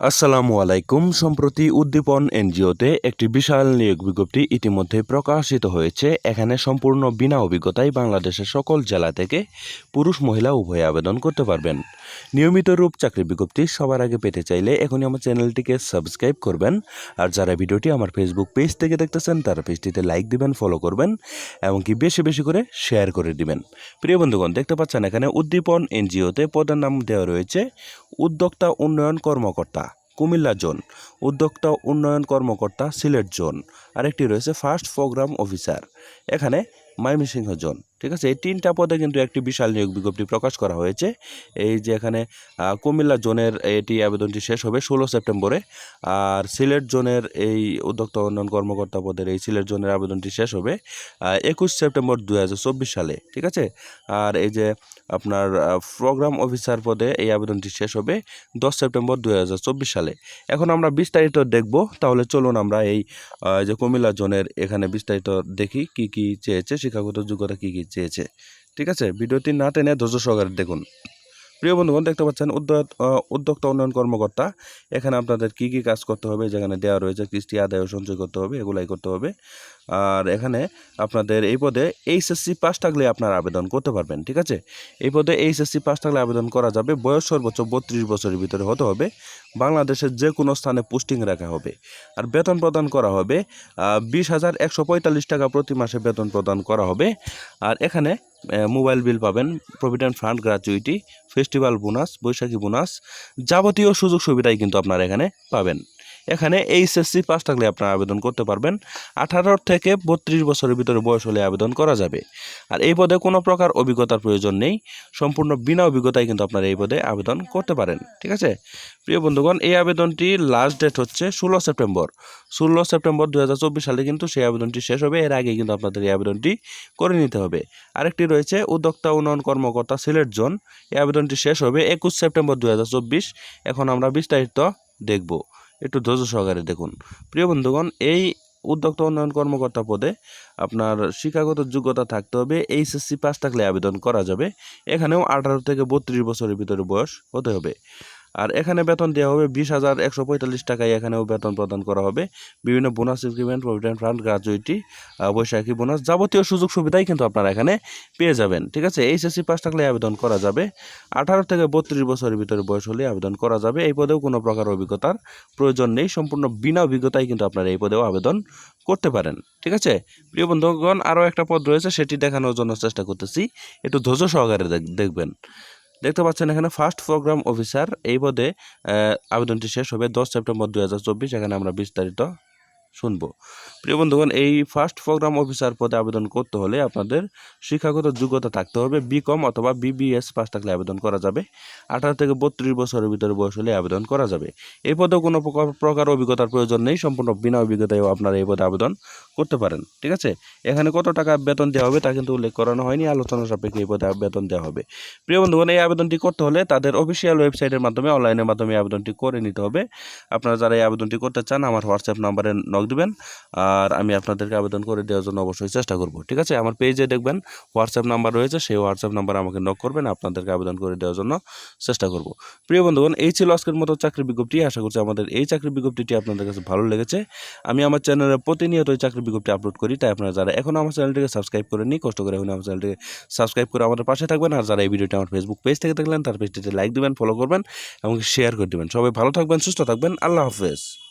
আসসালামু আলাইকুম। সম্প্রতি উদ্দীপন এনজিওতে একটি বিশাল নিয়োগ বিজ্ঞপ্তি ইতিমধ্যে প্রকাশিত হয়েছে। এখানে সম্পূর্ণ বিনা অভিজ্ঞতায় বাংলাদেশের সকল জেলা থেকে পুরুষ, মহিলা উভয়ে আবেদন করতে পারবেন। নিয়মিত রূপ চাকরি বিজ্ঞপ্তি সবার আগে পেতে চাইলে এখনই আমার চ্যানেলটিকে সাবস্ক্রাইব করবেন। আর যারা ভিডিওটি আমার ফেসবুক পেজ থেকে দেখতেছেন, তারা পেজটিতে লাইক দিবেন, ফলো করবেন এমনকি বেশি বেশি করে শেয়ার করে দিবেন। প্রিয় বন্ধুগণ, দেখতে পাচ্ছেন এখানে উদ্দীপন এনজিওতে পদের নাম দেওয়া রয়েছে, উদ্যোক্তা উন্নয়ন কর্মকর্তা। কুমিল্লা জোন। উদ্যোক্তা উন্নয়ন কর্মকর্তা সিলেট জোন। আরেকটি রয়েছে ফার্স্ট প্রোগ্রাম অফিসার। এখানে ময়মনসিংহ জোন। ঠিক আছে? এই তিনটা পদে কিন্তু একটি বিশাল নিয়োগ বিজ্ঞপ্তি প্রকাশ করা হয়েছে। এই যে এখানে কুমিল্লা জোনের এটি আবেদনটি শেষ হবে ষোলো সেপ্টেম্বরে। আর সিলেট জোনের এই উদ্যোক্তা উন্নয়ন কর্মকর্তা পদের এই সিলেট জোনের আবেদনটি শেষ হবে একুশ সেপ্টেম্বর দু হাজার চব্বিশ সালে। ঠিক আছে? আর এই যে আপনার প্রোগ্রাম অফিসার পদে এই আবেদনটি শেষ হবে দশ সেপ্টেম্বর দু হাজার চব্বিশ সালে। এখন আমরা বিস্তারিত দেখব, তাহলে চলুন আমরা এই যে কুমিল্লা জোনের এখানে বিস্তারিত দেখি কি কি চেয়েছে, শিক্ষাগত যোগ্যতা কী কি চেয়েছে। ঠিক আছে? ভিডিওটি না টেনে ধৈর্য সহকারে দেখুন। প্রিয় বন্ধুগণ, দেখতে পাচ্ছেন উদ্যোগ উদ্যোক্তা উন্নয়ন কর্মকর্তা। এখানে আপনাদের কি কি কাজ করতে হবে? যেখানে দেওয়া রয়েছে কিস্তি আদায় সঞ্চয় করতে হবে, এগুলাই করতে হবে। আর এখানে আপনাদের এই পদে এইচএসসি পাস থাকলে আপনার আবেদন করতে পারবেন, ঠিক আছে? এই পদে এইচএসসি পাস থাকলে আবেদন করা যাবে, বয়স সর্বোচ্চ বত্রিশ বছরের ভিতরে হতে হবে। বাংলাদেশের যে কোনো স্থানে পোস্টিং রাখা হবে। আর বেতন প্রদান করা হবে বিশ হাজার একশো পঁয়তাল্লিশ টাকা প্রতি মাসে বেতন প্রদান করা হবে। আর এখানে মোবাইল বিল পাবেন provident fund gratuity festival bonus Baishakhi bonus যাবতীয় সুযোগ সুবিধাই কিন্তু আপনারা এখানে পাবেন। এখানে এইচএসসি পাস থাকলে আপনারা আবেদন করতে পারবেন। আঠারো থেকে বত্রিশ বছরের ভিতরে বয়স হলে আবেদন করা যাবে। আর এই পদে কোনো প্রকার অভিজ্ঞতার প্রয়োজন নেই। সম্পূর্ণ বিনা অভিজ্ঞতায় কিন্তু আপনারা এই পদে আবেদন করতে পারেন। ঠিক আছে? প্রিয় বন্ধুগণ, এই আবেদনটি লাস্ট ডেট হচ্ছে ষোলো সেপ্টেম্বর। ষোলো সেপ্টেম্বর দু হাজার চব্বিশ সালে কিন্তু সেই আবেদনটি শেষ হবে। এর আগে কিন্তু আপনাদের এই আবেদনটি করে নিতে হবে। আরেকটি রয়েছে, উদ্যোক্তা উন্নয়ন কর্মকর্তা সিলেট জোন। এই আবেদনটি শেষ হবে একুশ সেপ্টেম্বর দু হাজার চব্বিশ। এখন আমরা বিস্তারিত দেখব। একটু ধৈর্য সহকারে দেখুন। প্রিয় বন্ধুগণ, এই উদ্যোক্তা উন্নয়ন কর্মকর্তা পদে আপনার শিক্ষাগত যোগ্যতা থাকতে হবে, এইচএসসি পাস থাকলে আবেদন করা যাবে। এখানেও আঠারো থেকে বত্রিশ বছরের ভিতরে বয়স হতে হবে। আর এখানে বেতন দেওয়া হবে বিশ হাজার একশো পঁয়তাল্লিশ টাকায় এখানেও বেতন প্রদান করা হবে। বিভিন্ন bonus increment provident fund gratuity Baishakhi bonus যাবতীয় সুযোগ সুবিধাই কিন্তু আপনারা এখানে পেয়ে যাবেন। ঠিক আছে? এইচএসসি পাস থাকলে আবেদন করা যাবে। আঠারো থেকে বত্রিশ বছরের ভিতরে বয়স হলে আবেদন করা যাবে। এই পদেও কোনো প্রকার অভিজ্ঞতার প্রয়োজন নেই। সম্পূর্ণ বিনা অভিজ্ঞতায় কিন্তু আপনারা এই পদেও আবেদন করতে পারেন। ঠিক আছে? প্রিয় বন্ধুগণ, আরও একটা পদ রয়েছে, সেটি দেখানোর জন্য চেষ্টা করতেছি। একটু ধৈর্য সহকারে দেখবেন। দেখতে পাচ্ছেন এখানে ফার্স্ট প্রোগ্রাম অফিসার এই পদে আবেদনটি শেষ হবে দশ সেপ্টেম্বর দু হাজার চব্বিশ। এখানে আমরা বিস্তারিত শুনব। প্রিয় বন্ধুগণ, এই ফার্স্ট প্রোগ্রাম অফিসার পদে আবেদন করতে হলে আপনাদের শিক্ষাগত যোগ্যতা থাকতে হবে। বিকম অথবা বিবিএস পাস থাকলে আবেদন করা যাবে। আঠারো থেকে বত্রিশ বছরের ভিতরে বয়স হলে আবেদন করা যাবে। এই পদেও কোনো প্রকার- অভিজ্ঞতার প্রয়োজন নেই। সম্পূর্ণ বিনা অভিজ্ঞতায়ও আপনারা এই পদে আবেদন করতে পারেন। ঠিক আছে? এখানে কত টাকা বেতন দেওয়া হবে তা কিন্তু উল্লেখ করানো হয়নি। আলোচনা সাপেক্ষে এই পদে বেতন দেওয়া হবে। প্রিয় বন্ধুগণ, এই আবেদনটি করতে হলে তাদের অফিসিয়াল ওয়েবসাইটের মাধ্যমে অনলাইনের মাধ্যমে আবেদনটি করে নিতে হবে। আপনারা যারা এই আবেদনটি করতে চান, আমার হোয়াটসঅ্যাপ নাম্বারে নক দিবেন। আর আমি আপনাদেরকে আবেদন করে দেওয়ার জন্য অবশ্যই চেষ্টা করব, ঠিক আছে? আমার পেজে দেখবেন হোয়াটসঅ্যাপ নাম্বার রয়েছে, সেই হোয়াটসঅ্যাপ নাম্বার আমাকে নক করবেন, আপনাদেরকে আবেদন করে দেওয়ার জন্য চেষ্টা করব। প্রিয় বন্ধুগণ, এই ছিল আজকের মতো চাকরি বিজ্ঞপ্তি। আশা করছি আমাদের এই চাকরি বিজ্ঞপ্তিটি আপনাদের কাছে ভালো লেগেছে। আমি আমার চ্যানেলে প্রতিনিয়ত এই চাকরি বিজ্ঞপ্তি আপলোড করি, তাই আপনারা যারা এখনও আমার চ্যানেলটিকে সাবস্ক্রাইব করে নিই কষ্ট করে এখন আমার চ্যানেলটিকে সাবস্ক্রাইব করে আমাদের পাশে থাকবেন। আর যারা এই ভিডিওটি আমার ফেসবুক পেজ থেকে দেখলেন, তার পেজটিতে লাইক দিবেন ফলো করবেন এবং শেয়ার করে দেবেন। সবাই ভালো থাকবেন, সুস্থ থাকবেন। আল্লাহ হাফেজ।